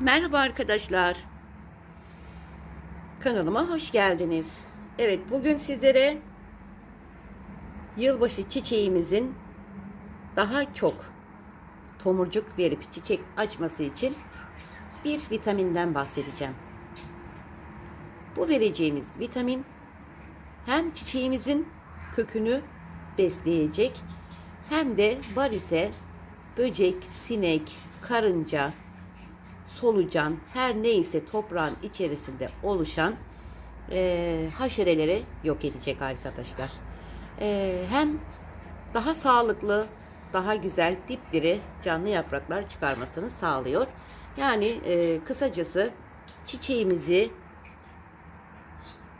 Merhaba arkadaşlar. Kanalıma hoş geldiniz. Evet bugün sizlere yılbaşı çiçeğimizin daha çok tomurcuk verip çiçek açması için bir vitaminden bahsedeceğim. Bu vereceğimiz vitamin hem çiçeğimizin kökünü besleyecek hem de varise, böcek, sinek, karınca, solucan her neyse toprağın içerisinde oluşan e, haşereleri yok edecek arkadaşlar. E, hem daha sağlıklı, daha güzel dipdiri canlı yapraklar çıkarmasını sağlıyor. Yani e, kısacası çiçeğimizi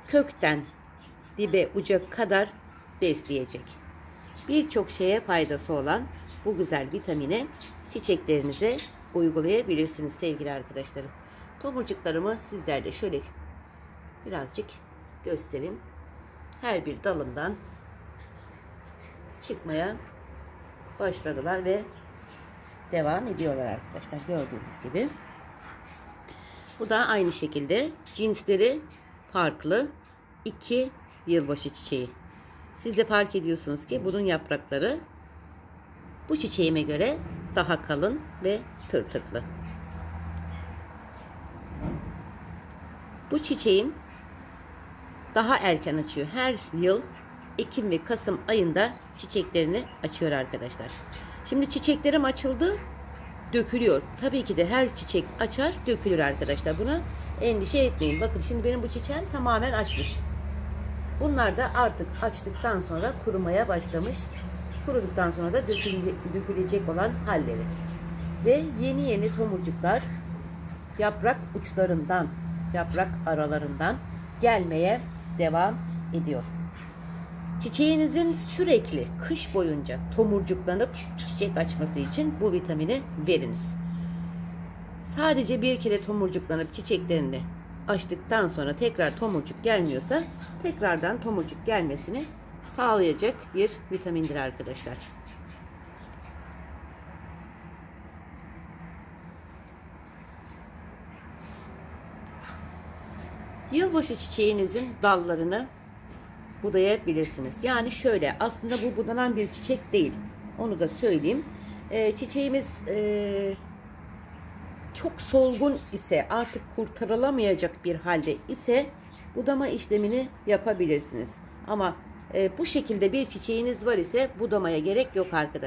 kökten dibe uca kadar besleyecek. Birçok şeye faydası olan bu güzel vitamini çiçeklerinize uygulayabilirsiniz sevgili arkadaşlarım. Tomurcuklarımı sizlerle şöyle birazcık göstereyim. Her bir dalından çıkmaya başladılar ve devam ediyorlar arkadaşlar gördüğünüz gibi. Bu da aynı şekilde cinsleri farklı iki yılbaşı çiçeği. Siz de fark ediyorsunuz ki bunun yaprakları bu çiçeğime göre daha kalın ve tırtıklı. Bu çiçeğim daha erken açıyor. Her yıl Ekim ve Kasım ayında çiçeklerini açıyor arkadaşlar. Şimdi çiçeklerim açıldı, dökülüyor. Tabii ki de her çiçek açar, dökülür arkadaşlar. Buna endişe etmeyin. Bakın şimdi benim bu çiçeğim tamamen açmış. Bunlar da artık açtıktan sonra kurumaya başlamış. Kuruduktan sonra da döküle- dökülecek olan halleri. Ve yeni yeni tomurcuklar yaprak uçlarından, yaprak aralarından gelmeye devam ediyor. Çiçeğinizin sürekli kış boyunca tomurcuklanıp çiçek açması için bu vitamini veriniz. Sadece bir kere tomurcuklanıp çiçeklerini açtıktan sonra tekrar tomurcuk gelmiyorsa tekrardan tomurcuk gelmesini sağlayacak bir vitamindir arkadaşlar. Yılbaşı çiçeğinizin dallarını budayabilirsiniz. Yani şöyle aslında bu budanan bir çiçek değil. Onu da söyleyeyim. Ee, çiçeğimiz e, çok solgun ise artık kurtarılamayacak bir halde ise budama işlemini yapabilirsiniz. Ama e, bu şekilde bir çiçeğiniz var ise budamaya gerek yok arkadaşlar.